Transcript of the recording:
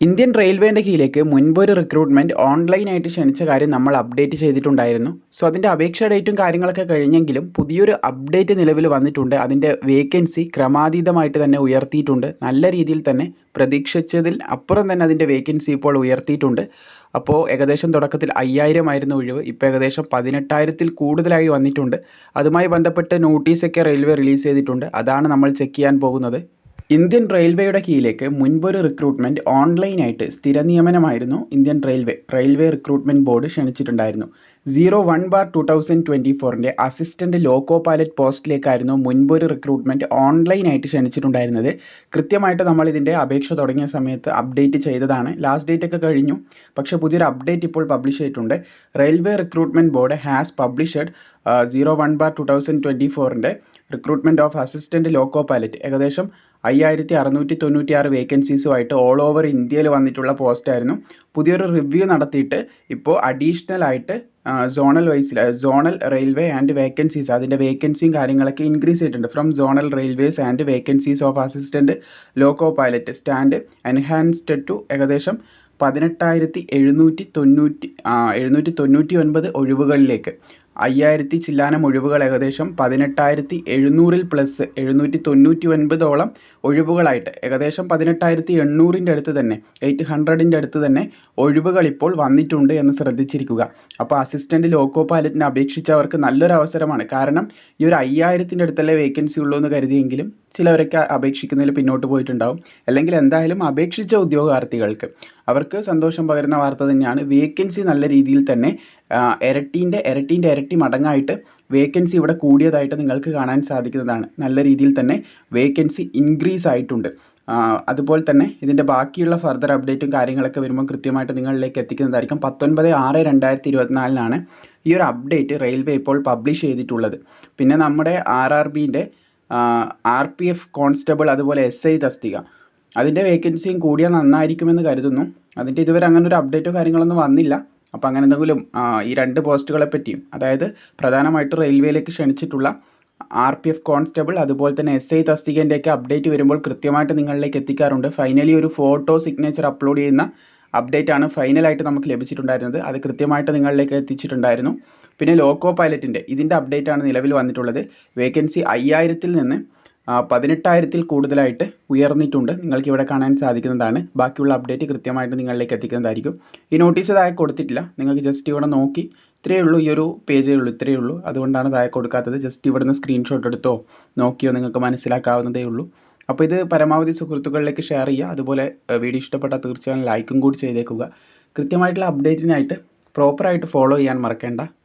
Indian റെയിൽവേന്റെ കീഴിലേക്ക് മുൻപൊരു recruitment ഓൺലൈനായിട്ട് ക്ഷണിച്ച കാര്യം നമ്മൾ അപ്ഡേറ്റ് ചെയ്തിട്ടുണ്ടായിരുന്നു. സോ അതിന്റെ അപേക്ഷ ഡേറ്റും കാര്യങ്ങളൊക്കെ കഴിഞ്ഞെങ്കിലും പുതിയൊരു അപ്ഡേറ്റ് നിലവിൽ വന്നിട്ടുണ്ട്. അതിന്റെ വേക്കൻസി ക്രമാതീതമായിട്ട് തന്നെ ഉയർത്തിയിട്ടുണ്ട്. നല്ല രീതിയിൽ തന്നെ പ്രതീക്ഷിച്ചതിൽ അപ്പുറം തന്നെ അതിന്റെ വേക്കൻസി ഇപ്പോൾ ഉയർത്തിയിട്ടുണ്ട്. അപ്പോൾ ഏകദേശം തുടക്കത്തിൽ അയ്യായിരം ആയിരുന്നു ഒഴിവ്. ഇപ്പോൾ ഏകദേശം പതിനെട്ടായിരത്തിൽ കൂടുതലായി വന്നിട്ടുണ്ട്. അതുമായി ബന്ധപ്പെട്ട് നോട്ടീസൊക്കെ റെയിൽവേ റിലീസ് ചെയ്തിട്ടുണ്ട്. അതാണ് നമ്മൾ ചെക്ക് ചെയ്യാൻ പോകുന്നത്. ഇന്ത്യൻ റെയിൽവേയുടെ കീഴിലേക്ക് മുൻപൊരു റിക്രൂട്ട്മെന്റ് ഓൺലൈനായിട്ട് സ്ഥിര നിയമനമായിരുന്നു Indian railway. Railway recruitment board ക്ഷണിച്ചിട്ടുണ്ടായിരുന്നു. Zero one bar two thousand twenty ഫോറിന്റെ അസിസ്റ്റന്റ് ലോക്കോ പൈലറ്റ് പോസ്റ്റിലേക്കായിരുന്നു മുൻപൊരു റിക്രൂട്ട്മെന്റ് ഓൺലൈനായിട്ട് ക്ഷണിച്ചിട്ടുണ്ടായിരുന്നത്. കൃത്യമായിട്ട് നമ്മൾ ഇതിന്റെ അപേക്ഷ തുടങ്ങിയ സമയത്ത് അപ്ഡേറ്റ് ചെയ്തതാണ്. ലാസ്റ്റ് ഡേറ്റ് ഒക്കെ കഴിഞ്ഞു. പക്ഷേ പുതിയൊരു അപ്ഡേറ്റ് ഇപ്പോൾ പബ്ലിഷ് ചെയ്തിട്ടുണ്ട്. Railway recruitment board has published zero one bar two thousand twenty ഫോറിന്റെ recruitment of assistant loco pilot. ഏകദേശം അയ്യായിരത്തി അറുന്നൂറ്റി തൊണ്ണൂറ്റി ആറ് വേക്കൻസീസുമായിട്ട് ഓൾ ഓവർ ഇന്ത്യയിൽ വന്നിട്ടുള്ള പോസ്റ്റായിരുന്നു പുതിയൊരു റിവ്യൂ നടത്തിയിട്ട് ഇപ്പോൾ അഡീഷണൽ ആയിട്ട് സോണൽ വൈസിൽ സോണൽ റെയിൽവേ ആൻഡ് വേക്കൻസീസ് അതിന്റെ വേക്കൻസിയും കാര്യങ്ങളൊക്കെ ഇൻക്രീസ് ചെയ്തിട്ടുണ്ട്. From zonal railways and vacancies of assistant loco pilot stand enhanced to ഏകദേശം പതിനെട്ടായിരത്തി എഴുന്നൂറ്റി തൊണ്ണൂറ്റി എഴുന്നൂറ്റി തൊണ്ണൂറ്റി ഒൻപത് ഒഴിവുകളിലേക്ക്. അയ്യായിരത്തി ചില്ലാനം ഒഴിവുകൾ ഏകദേശം പതിനെട്ടായിരത്തി എഴുന്നൂറിൽ പ്ലസ് എഴുന്നൂറ്റി തൊണ്ണൂറ്റി ഒൻപതോളം ഒഴിവുകളായിട്ട് ഏകദേശം പതിനെട്ടായിരത്തി എണ്ണൂറിന്റെ അടുത്ത് തന്നെ എയ്റ്റ് ഹൺഡ്രഡിന്റെ അടുത്ത് തന്നെ ഒഴിവുകൾ ഇപ്പോൾ വന്നിട്ടുണ്ട് എന്ന് ശ്രദ്ധിച്ചിരിക്കുക. അപ്പോൾ അസിസ്റ്റന്റ് ലോക്കോ പൈലറ്റിനെ അപേക്ഷിച്ചവർക്ക് നല്ലൊരു അവസരമാണ് കാരണം ഈ ഒരു അയ്യായിരത്തിന്റെ അടുത്തല്ലേ വേക്കൻസി ഉള്ളൂ എന്ന് കരുതിയെങ്കിലും ചിലവരൊക്കെ അപേക്ഷിക്കുന്നതിൽ പിന്നോട്ട് പോയിട്ടുണ്ടാവും. അല്ലെങ്കിൽ എന്തായാലും അപേക്ഷിച്ച ഉദ്യോഗാർത്ഥികൾക്ക് അവർക്ക് സന്തോഷം പകരുന്ന വാർത്ത തന്നെയാണ്. വേക്കൻസി നല്ല രീതിയിൽ തന്നെ ഇരട്ടീന്റെ ഇരട്ടീന്റെ ഇരട്ടി മടങ്ങായിട്ട് വേക്കൻസി ഇവിടെ കൂടിയതായിട്ട് നിങ്ങൾക്ക് കാണാൻ സാധിക്കുന്നതാണ്. നല്ല രീതിയിൽ തന്നെ വേക്കൻസി ഇൻക്രീസ് ആയിട്ടുണ്ട്. അതുപോലെ തന്നെ ഇതിന്റെ ബാക്കിയുള്ള ഫർദർ അപ്ഡേറ്റും കാര്യങ്ങളൊക്കെ വരുമ്പോൾ കൃത്യമായിട്ട് നിങ്ങളിലേക്ക് എത്തിക്കുന്നതായിരിക്കും. പത്തൊൻപത് ആറ് രണ്ടായിരത്തി ഇരുപത്തിനാലിനാണ് ഈ ഒരു അപ്ഡേറ്റ് റെയിൽവേ ഇപ്പോൾ പബ്ലിഷ് ചെയ്തിട്ടുള്ളത്. പിന്നെ നമ്മുടെ ആർ ആർ ബിന്റെ ആർ പി എഫ് കോൺസ്റ്റബിൾ അതുപോലെ എസ് ഐ തസ്തിക. അതിന്റെ വേക്കൻസിയും കൂടിയാൽ നന്നായിരിക്കുമെന്ന് കരുതുന്നു. അതിന്റെ ഇതുവരെ അങ്ങനെ ഒരു അപ്ഡേറ്റോ കാര്യങ്ങളൊന്നും വന്നില്ല. അപ്പോൾ അങ്ങനെ എന്തെങ്കിലും ഈ രണ്ട് പോസ്റ്റുകളെ പറ്റിയും അതായത് പ്രധാനമായിട്ടും റെയിൽവേയിലേക്ക് ക്ഷണിച്ചിട്ടുള്ള ആർ പി എഫ് കോൺസ്റ്റബിൾ അതുപോലെ തന്നെ എസ് ഐ തസ്തികേന്റെയൊക്കെ അപ്ഡേറ്റ് വരുമ്പോൾ കൃത്യമായിട്ട് നിങ്ങളിലേക്ക് എത്തിക്കാറുണ്ട്. ഫൈനലി ഒരു ഫോട്ടോ സിഗ്നേച്ചർ അപ്ലോഡ് ചെയ്യുന്ന അപ്ഡേറ്റ് ആണ് ഫൈനലായിട്ട് നമുക്ക് ലഭിച്ചിട്ടുണ്ടായിരുന്നത്. അത് കൃത്യമായിട്ട് നിങ്ങളിലേക്ക് എത്തിച്ചിട്ടുണ്ടായിരുന്നു. പിന്നെ ലോക്കോ പൈലറ്റിന്റെ ഇതിന്റെ അപ്ഡേറ്റ് ആണ് നിലവിൽ വന്നിട്ടുള്ളത്. വേക്കൻസി അയ്യായിരത്തിൽ നിന്ന് പതിനെട്ടായിരത്തിൽ കൂടുതലായിട്ട് ഉയർന്നിട്ടുണ്ട്. നിങ്ങൾക്ക് ഇവിടെ കാണാൻ സാധിക്കുന്നതാണ്. ബാക്കിയുള്ള അപ്ഡേറ്റ് കൃത്യമായിട്ട് നിങ്ങളിലേക്ക് എത്തിക്കുന്നതായിരിക്കും. ഈ നോട്ടീസ് താഴെ കൊടുത്തിട്ടില്ല. നിങ്ങൾക്ക് ജസ്റ്റ് ഇവിടെ നോക്കി ഇത്രയേ ഉള്ളൂ. ഈ ഒരു പേജേ ഉള്ളൂ ഇത്രയേ ഉള്ളൂ. അതുകൊണ്ടാണ് താഴെ കൊടുക്കാത്തത്. ജസ്റ്റ് ഇവിടുന്ന് സ്ക്രീൻഷോട്ട് എടുത്തോ നോക്കിയോ നിങ്ങൾക്ക് മനസ്സിലാക്കാവുന്നതേ ഉള്ളൂ. അപ്പോൾ ഇത് പരമാവധി സുഹൃത്തുക്കളിലേക്ക് ഷെയർ ചെയ്യുക. അതുപോലെ വീഡിയോ ഇഷ്ടപ്പെട്ടാൽ തീർച്ചയായും ലൈക്കും കൂടി ചെയ്തേക്കുക. കൃത്യമായിട്ടുള്ള അപ്ഡേറ്റിനായിട്ട് പ്രോപ്പറായിട്ട് ഫോളോ ചെയ്യാൻ മറക്കേണ്ട.